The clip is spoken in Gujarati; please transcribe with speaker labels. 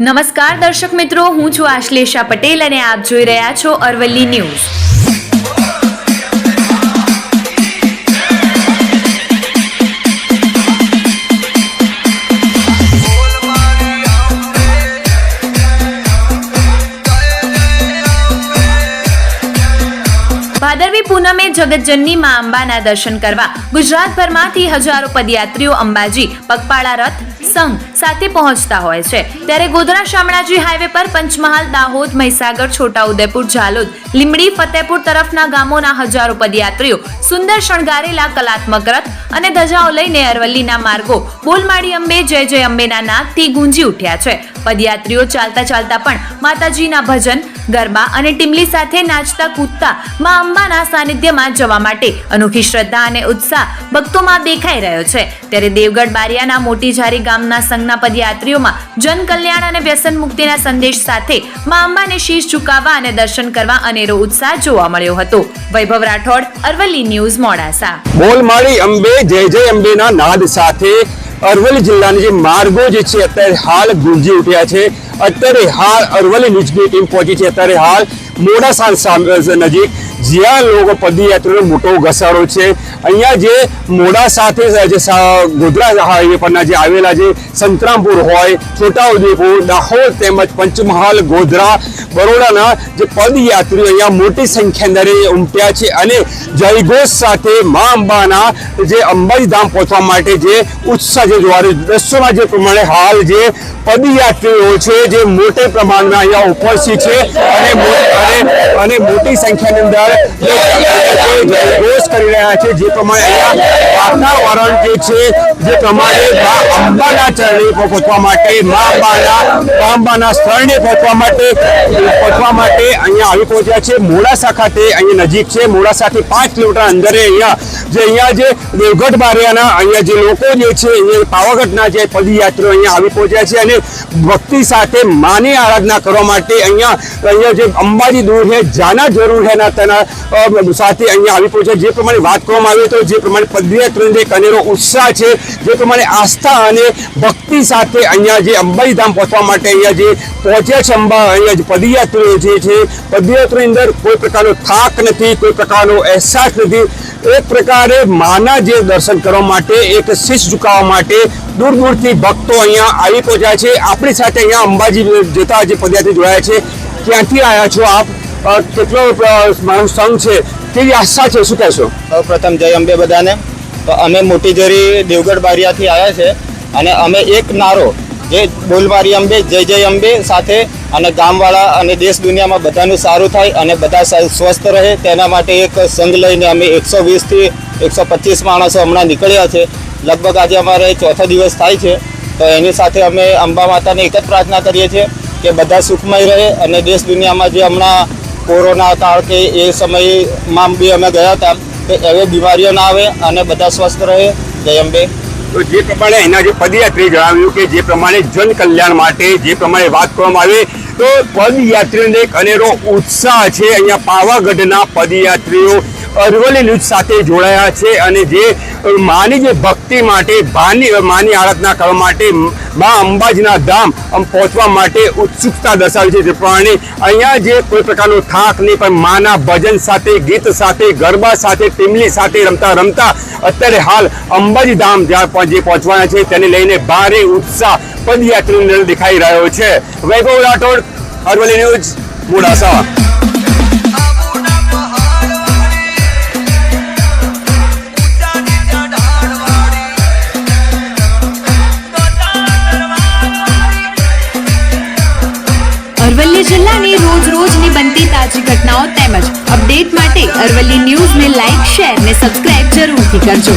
Speaker 1: નમસ્કાર દર્શક મિત્રો, હું છું આશ્લેષા પટેલ અને આપ જોઈ રહ્યા છો અરવલ્લી ન્યૂઝ. ભાદરવી પૂનમે જગતજનની માં અંબાના દર્શન કરવા. ગુજરાતભરમાંથી હજારો પદયાત્રીઓ અંબાજી, પગપાળા રથ સંઘ સાથે પહોંચતા હોય છે. ત્યારે ગોધરા શામળાજી હાઈવે પર પંચમહાલ, દાહોદ, મહીસાગર, છોટાઉદેપુર, ઝાલોદ લીમડી ફતેપુર તરફના ગામોના હજારો પદયાત્રીઓ સુંદર શણગારેલા કલાત્મક રથ અને ધજાઓ લઈને અરવલ્લીના માર્ગો બોલમાળી અંબે, જય જય અંબેના નાદથી ગુંજી ઉઠ્યા છે. પદયાત્રીઓ ચાલતા ચાલતા પણ માતાજીના ભજન, ગરબા અને ટીમલી સાથે નાચતા કૂદતા મા અંબાના સાનિધ્યમાં જવા માટે અનોખી શ્રદ્ધા અને ઉત્સાહ ભક્તોમાં દેખાઈ રહ્યો છે. ત્યારે દેવગઢ બારિયાના મોટી ઝારી ગામના સંઘના પદયાત્રીઓમાં જનકલ્યાણ અને વ્યસન મુક્તિના સંદેશ સાથે મા અંબાને શીશ ઝુકાવવા અને દર્શન કરવા અનેરો ઉત્સાહ જોવા મળ્યો હતો. વૈભવ રાઠોડ, અરવલ્લી ન્યૂઝ, મોડાસા.
Speaker 2: બોલમાળી અંબે, જય જય અંબેના નાદ સાથે અરવલ્લી જિલ્લાની જે માર્ગો જે છે, અત્યારે હાલ ગુંજી ઉઠ્યા છે. અત્યારે હાલ અરવલ્લી ન્યૂઝની ટીમ પહોંચી છે. અત્યારે હાલ મોડાસા નજીક જ્યાં લોકો પદયાત્રીનો મોટો ઘસારો છે. અહીંયા જે મોડા સાથે જે ગોધરા હાઈવે પરના જે આવેલા જે સંતરામપુર હોય, છોટાઉદેપુર, દાહોદ તેમજ પંચમહાલ, ગોધરા, બરોડાના જે પદયાત્રીઓ અહીંયા મોટી સંખ્યા અંદર ઉમટ્યા છે અને જયઘોષ સાથે મા અંબાના જે અંબાજી ધામ પહોંચવા માટે જે ઉત્સાહ જે જોવા દ્રશ્યોમાં જે પ્રમાણે હાલ જે પદયાત્રીઓ છે, જે મોટે પ્રમાણમાં અહીંયા ઉપસ્થિત છે અને મો- અને- મોટી સંખ્યાની અંદર જયઘોષ કરી રહ્યા છે, જે પ્રમાણે વાતાવરણ જે છે, જે પ્રમાણે મા અંબાના ચરણે પહોંચવા માટે, મા અંબાના અંબાના સ્થળને પહોંચવા માટે પહોંચવા માટે અહીંયા આવી પહોંચ્યા છે. મોડાસા ખાતે અહીંયા નજીક છે. મોડાસાથી પાંચ કિલોમીટર અંદરે અહીંયા જે અહીંયા જે દેવગઢ બારિયાના અહીંયા જે લોકો જે છે એ પાવાગઢના જે પદયાત્રીઓ અહીંયા આવી પહોંચ્યા છે અને ભક્તિ સાથે માની આરાધના કરવા માટે અહીંયા અહીંયા જે અંબાજી દૂર છે જાના જરૂર છે ના તેના. સાથે અહીંયા આવી પહોંચ્યા. જે પ્રમાણે વાત કરવામાં આવી તો જે પ્રમાણે પદયાત્રીનો ત્રંજે કનેરો ઉત્સાહ છે, જે પ્રમાણે આસ્થા અને ભક્તિ સાથે અહીંયા જે અંબાજી ધામ પહોંચવા માટે અહીંયા જે પહોંચ્યા છે અંબા, અહીંયા જે પદયાત્રીઓ જે છે પદયાત્રીની અંદર કોઈ પ્રકારનો થાક નથી, કોઈ પ્રકારનો અહેસાસ નથી. એક પ્રકારે માના જે દર્શન કરવા માટે, એક શીશ ઝુકાવવા માટે દૂર દૂરથી ભક્તો અહીંયા આવી પહોંચ્યા છે. આપણી સાથે અહીંયા અંબાજી જતા જે પદયાત્રી જોડાયા છે. ક્યાંથી આવ્યા છો આપ? કેટલો મારું સંઘ છે? કેવી આશા છે? શું કહેશો?
Speaker 3: પ્રથમ જય અંબે બધાને. તો અમે મોટી જરી દેવગઢ બારિયાથી આવ્યા છે અને અમે એક નારો, જે બોલબારી અંબે, જય જય અંબે સાથે અને ગામવાળા અને દેશ દુનિયામાં બધાનું સારું થાય અને બધા સ્વસ્થ રહે તેના માટે એક સંઘ લઈને અમે એકસો વીસથી એકસો પચીસ માણસો હમણાં નીકળ્યા છે. લગભગ આજે અમારે ચોથો દિવસ થાય છે. તો એની સાથે અમે અંબા માતાને એક જ પ્રાર્થના કરીએ છીએ. કે બધા સુખમય રહે અને દેશ દુનિયામાં જે હમણાં કોરોના કાળ કે એ સમયમાં બી અમે ગયા હતા કે એવી બીમારીઓ ના આવે અને બધા સ્વસ્થ રહે. જય અંબે.
Speaker 2: તો જે પ્રમાણે એના જે પદયાત્રીએ જણાવ્યું કે જે પ્રમાણે જન કલ્યાણ માટે જે પ્રમાણે વાત કરવામાં આવે, તો પદયાત્રીઓને એક અનેરો ઉત્સાહ છે. અહીંયા પાવાગઢના પદયાત્રીઓ અરવલ્લી ન્યૂઝ સાથે જોડાયા છે અને જે માની જે ભક્તિ માટે, માની માની આરાધના કરવા માટે મા અંબાજીના ધામ પહોંચવા માટે ઉત્સુકતા દર્શાવી છે. તે પ્રમાણે અહીંયા જે કોઈ પ્રકારનો થાક નહીં, પણ માના ભજન સાથે, ગીત સાથે, ગરબા સાથે, ટીમલી સાથે રમતા રમતા અત્યારે હાલ અંબાજી ધામ જ્યાં જે પહોંચવાના છે, તેને લઈને ભારે ઉત્સાહ પદયાત્રીઓને દેખાઈ રહ્યો છે. વૈભવ રાઠોડ, અરવલ્લી ન્યૂઝ, મોડાસા.
Speaker 1: તેમજ અપડેટ માટે અરવલ્લી ન્યૂઝને લાઇક શેર ને સબસ્ક્રાઇબ જરૂરથી કરજો.